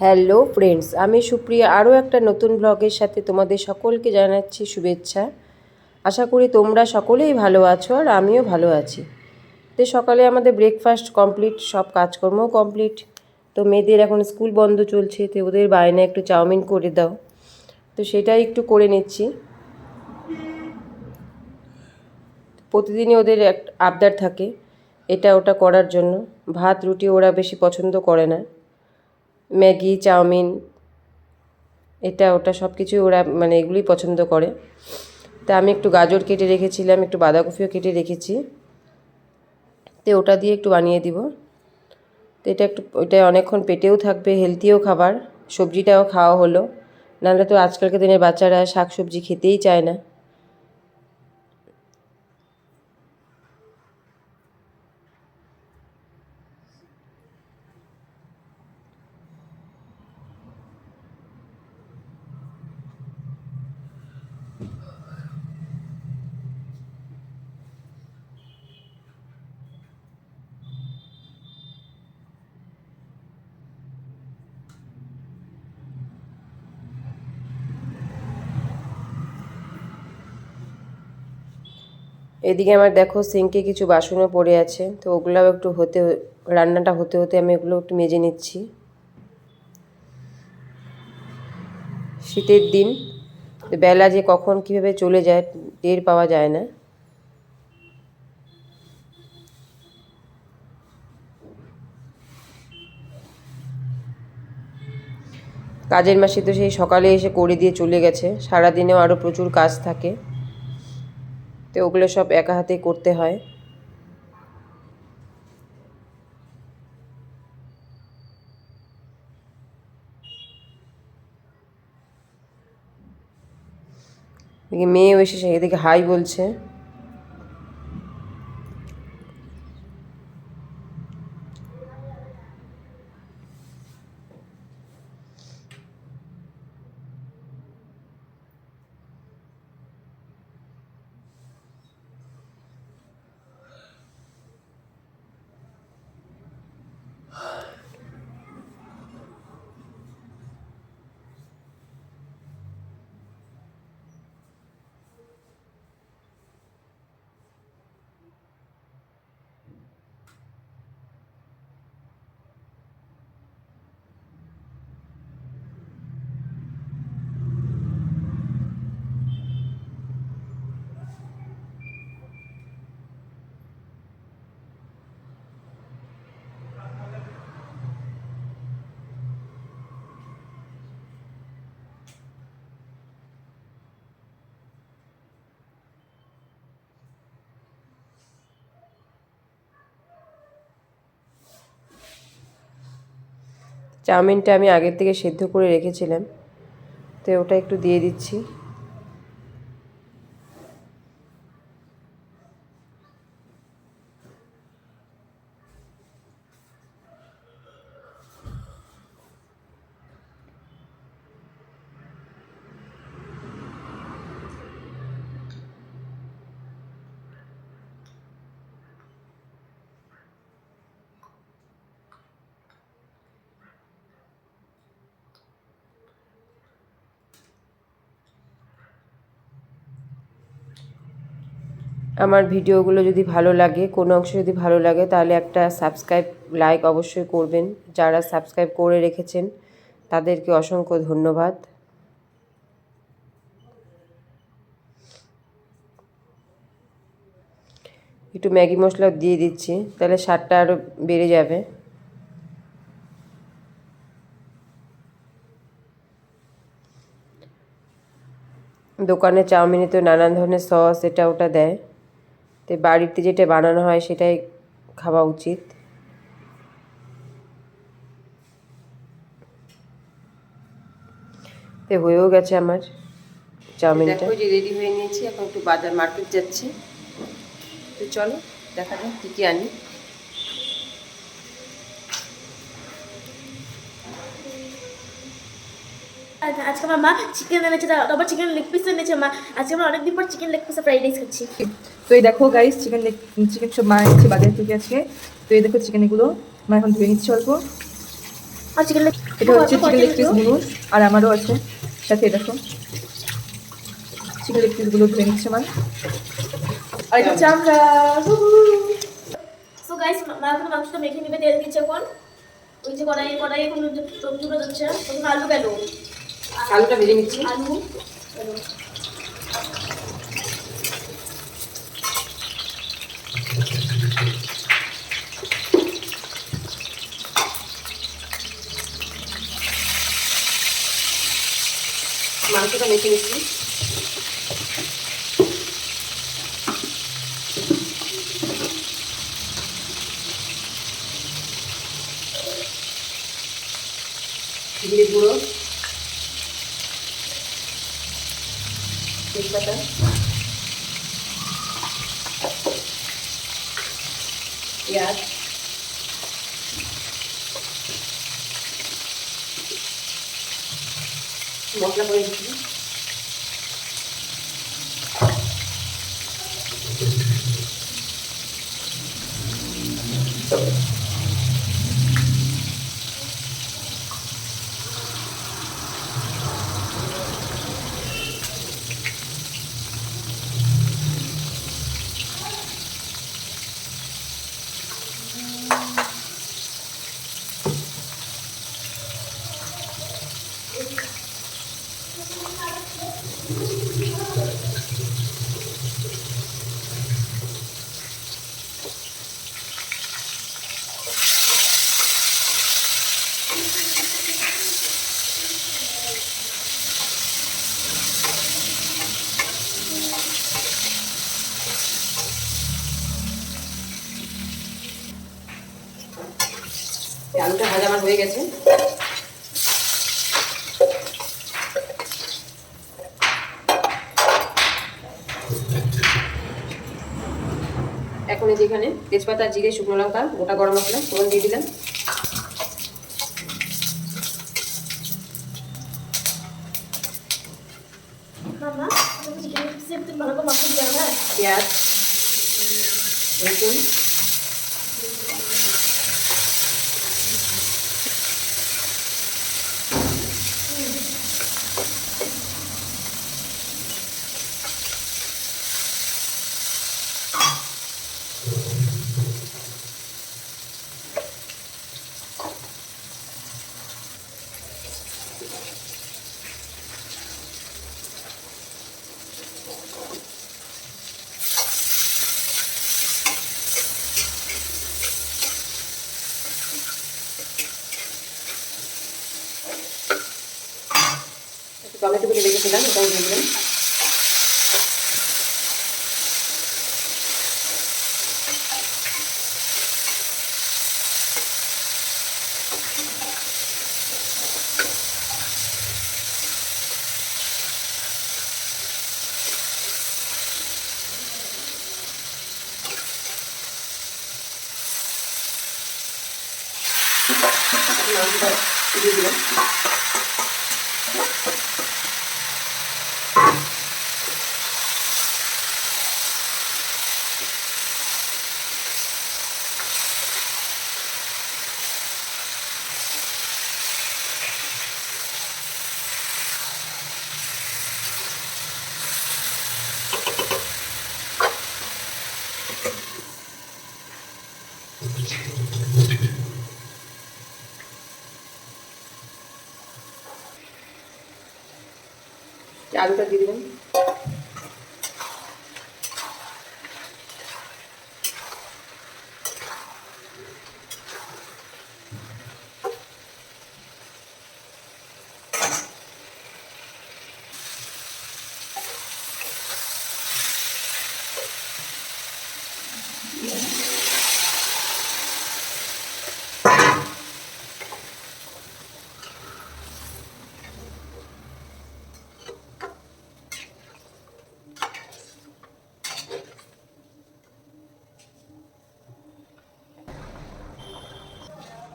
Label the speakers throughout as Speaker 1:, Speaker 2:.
Speaker 1: Hello friends, আমি সুপ্রিয়া। আরও একটা নতুন ব্লগের সাথে তোমাদের সকলকে জানাচ্ছি শুভেচ্ছা। আশা করি তোমরা সকলেই ভালো আছো আর আমিও ভালো আছি। তো সকালে আমাদের ব্রেকফাস্ট কমপ্লিট সব কাজকর্মও কমপ্লিট তো মেয়েদের এখন স্কুল বন্ধ চলছে, তো ওদের বায়না একটু চাউমিন করে দাও। তো সেটাই একটু করে নিচ্ছি। প্রতিদিনই ওদের এক আবদার থাকে, এটা ওটা করার জন্য। ভাত, রুটি ওরা বেশি পছন্দ করে না। ম্যাগি, চাউমিন, এটা, ওটা সব কিছুই ওরা মানে এগুলোই পছন্দ করে। তা আমি একটু গাজর কেটে রেখেছিলাম, একটু বাঁধাকপিও কেটে রেখেছি। তো ওটা দিয়ে একটু বানিয়ে দিব। তো এটা একটু, ওইটা অনেকক্ষণ পেটেও থাকবে হেলদিও খাবার, সবজিটাও খাওয়া হলো। নাহলে তো আজকালকার দিনের বাচ্চারা শাক সবজি খেতেই চায় না। এদিকে আমার দেখো সিঙ্কে কিছু বাসনও পড়ে আছে, তো ওগুলাও একটু হতে রান্নাটা হতে হতে আমি ওগুলো একটু মেজে নিচ্ছি। শীতের দিন বেলা যে কখন কীভাবে চলে যায় টের পাওয়া যায় না। কাজের মাসি তো সেই সকালে এসে করে দিয়ে চলে গেছে, সারাদিনেও আরও প্রচুর কাজ থাকে। তো ওগুলো সব একা হাতেই করতে হয়। মেয়েও এসে এদিকে হাই বলছে। চাউমিনটা আমি আগের থেকে সেদ্ধ করে রেখেছিলাম। তো ওটা একটু দিয়ে দিচ্ছি। আমার ভিডিওগুলো যদি ভালো লাগে, কোনো অংশ যদি ভালো লাগে, তাহলে একটা সাবস্ক্রাইব, লাইক অবশ্যই করবেন। যারা সাবস্ক্রাইব করে রেখেছেন, তাদেরকে অসংখ্য ধন্যবাদ। একটু ম্যাগি মশলা দিয়ে দিচ্ছি, তাহলে স্বাদটা আরও বেড়ে যাবে। দোকানে চাউমিনে তো নানান ধরনের সস, এটা ওটা দেয়। তো বাড়িতে যেটা বানানো হয় সেটাই খাওয়া উচিত। তো হয়েও গেছে আমার চাউমিনটা। দেখো যে রেডি হয়ে নিয়েছি এখন একটু বাজার মার্কেট যাচ্ছি। তো চলো দেখা যাক কী কী আনি।
Speaker 2: আজকে আমার মা চিকেন এনেছে তারপর চিকেন লেগ পিস এনেছে মা। আজকে আমরা অনেকদিন পর চিকেন লেগ পিসে ফ্রাইড রাইস খাচ্ছি।
Speaker 3: তো এই দেখো গাইস চিকেন চিকেন সব মা এনেছে বাজার থেকে আজকে। তো এই দেখো চিকেন এগুলো মা এখন ধুয়ে নিচ্ছি অল্প।
Speaker 2: আর চিকেন
Speaker 3: এটা হচ্ছে চিকেন লেগ পিসগুলো আর আমারও আছে। সাথে দেখো চিকেন লেগ পিসগুলো ধরে নিচ্ছে আমার আর এটা হচ্ছে আমরা।
Speaker 2: সো গাইস মা এখন মাংসটা মেখে নিবে তেল দিচ্ছে এখন। ওই যে কড়াই কড়াই এখন সবজিগুলো দিচ্ছে। প্রথমে আলু গেল
Speaker 4: আলুটা ভেজে নিচ্ছি।
Speaker 2: আলু।
Speaker 4: মাংসটা মেখে নিচ্ছি। জিরে গুঁড়ো। তেজপাতা। পেঁয়াজ। মশলা করে দিচ্ছি আলুটা ভাজা আমার হয়ে গেছে। এখন এই যেখানে তেজপাতা জিরে শুকনো লঙ্কা গোটা গরম মশলা ফোড়ন দিয়ে দিলাম
Speaker 2: হ্যাঁ?
Speaker 4: পেঁয়াজ রসুন। রেখেছিলাম ওটাও দিয়ে দিলাম মাংসটা দিয়ে দিলাম আলুটা দিয়ে দিলাম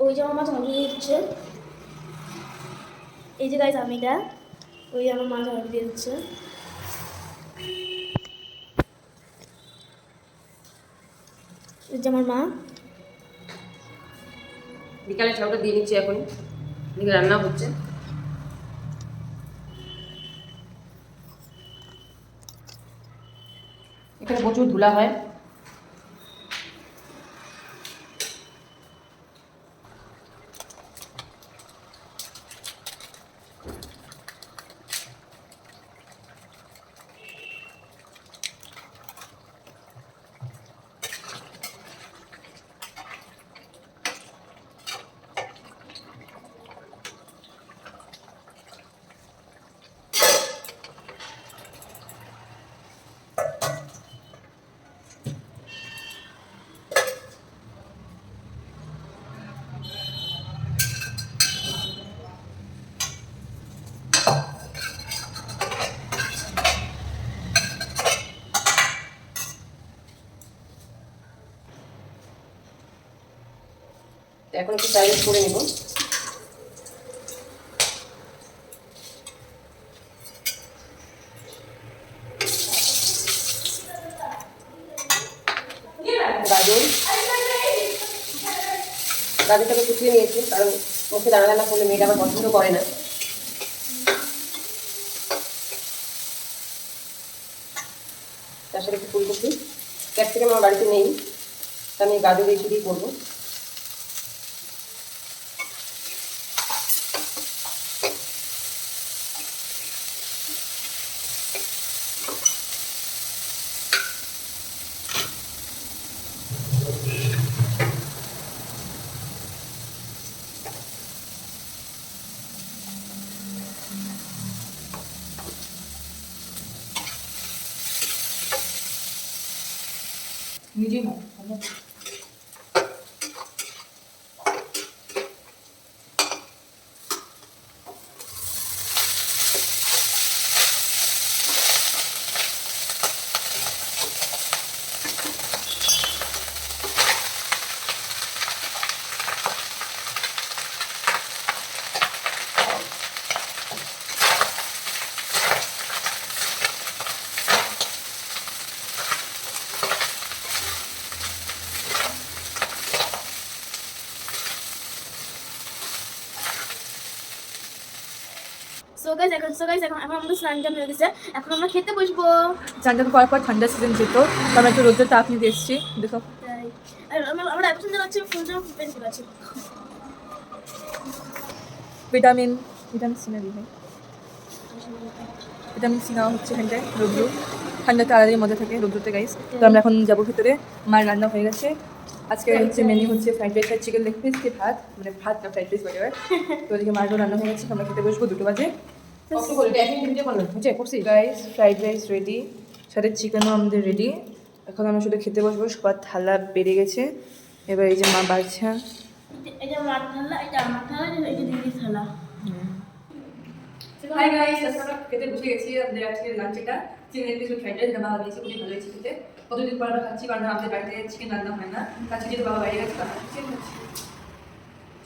Speaker 2: ওই যে আমার মা ঝাড়ু দিয়ে দিচ্ছে। এই যে গাইজ আমিটা ওই যে আমার মা ঝাড়ু দিয়ে দিচ্ছে। এই যে আমার মা।
Speaker 4: বিকালে ঝালটা দিয়ে নিচ্ছি এখন। রান্না হচ্ছে। এখানে প্রচুর ধুলা হয়। এখন একটু ফ্রাইড করে নেব। গাজর? গাজরটাকে কুচিয়ে নিয়েছি কারণ মুখে দানা দানা করলে মেয়েটা আমার পছন্দ করে না। তার সাথে একটু ফুলকপি। ক্যাপসিকাম আমার বাড়িতে নেই তা আমি গাজর এই শুধুই করব।
Speaker 2: Gracias. এখন সো গাইস এখন এখন আমাদের স্নান টান হয়ে গেছে। এখন আমরা খেতে বসবো।
Speaker 3: করার পর ঠান্ডা সিজন যেত আমরা একটু রোদ্রের তাপ নিতে এসেছি। দেখো।
Speaker 2: আমরা এত সুন্দর লাগছে ফুল
Speaker 3: ভিটামিন ভিটামিন সি না দিই ভিটামিন সি নেওয়া হচ্ছে এখানটায় রোদ্রু ঠান্ডা তাড়াতাড়ি মজা থাকে রোদ্রুতে গাইস তো আমরা এখন যাব ভিতরে। মায়ের রান্না হয়ে গেছে। আজকে হচ্ছে মেনু হচ্ছে ফ্রাইড রাইস আর চিকেন লেগ পিস দিয়ে ভাত? মানে ভাত না ফ্রাইড রাইস বাজার তো ওদিকে মায়েরও রান্না হয়ে গেছে আমরা খেতে বসবো দুটো বাজে।
Speaker 4: বুঝছে করছি।
Speaker 3: গাইস ফ্রাইড রাইস রেডি সাথে চিকেনও আমাদের রেডি এখন আমরা শুধু খেতে বসবো সবার থালা বেড়ে গেছে। এবার এই যে মা বাড়ছে। হাই গাইস আজকে খেতে বসে গেছি আমাদের আজকে লাঞ্চ এটা চিকেন পিস ফ্রাইড রাইস বাবা দিয়েছে খুবই ভালো হয়েছে খেতে। কতদিন পর আমরা খাচ্ছি কারণ আমাদের বাড়িতে চিকেন রান্না হয় না। আজকে যেহেতু বাবা বাইরে গেছে তার চিকেন খাচ্ছি।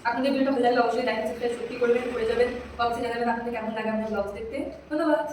Speaker 3: আপনাদের ভিডিওটা ভালো লাগলে অবশ্যই লাইক সাবস্ক্রাইব সত্যি করবেন, করে যাবেন। কমেন্টে জানাবেন আপনাদের কেমন লাগে আমাদের ব্লগস দেখতে। ধন্যবাদ।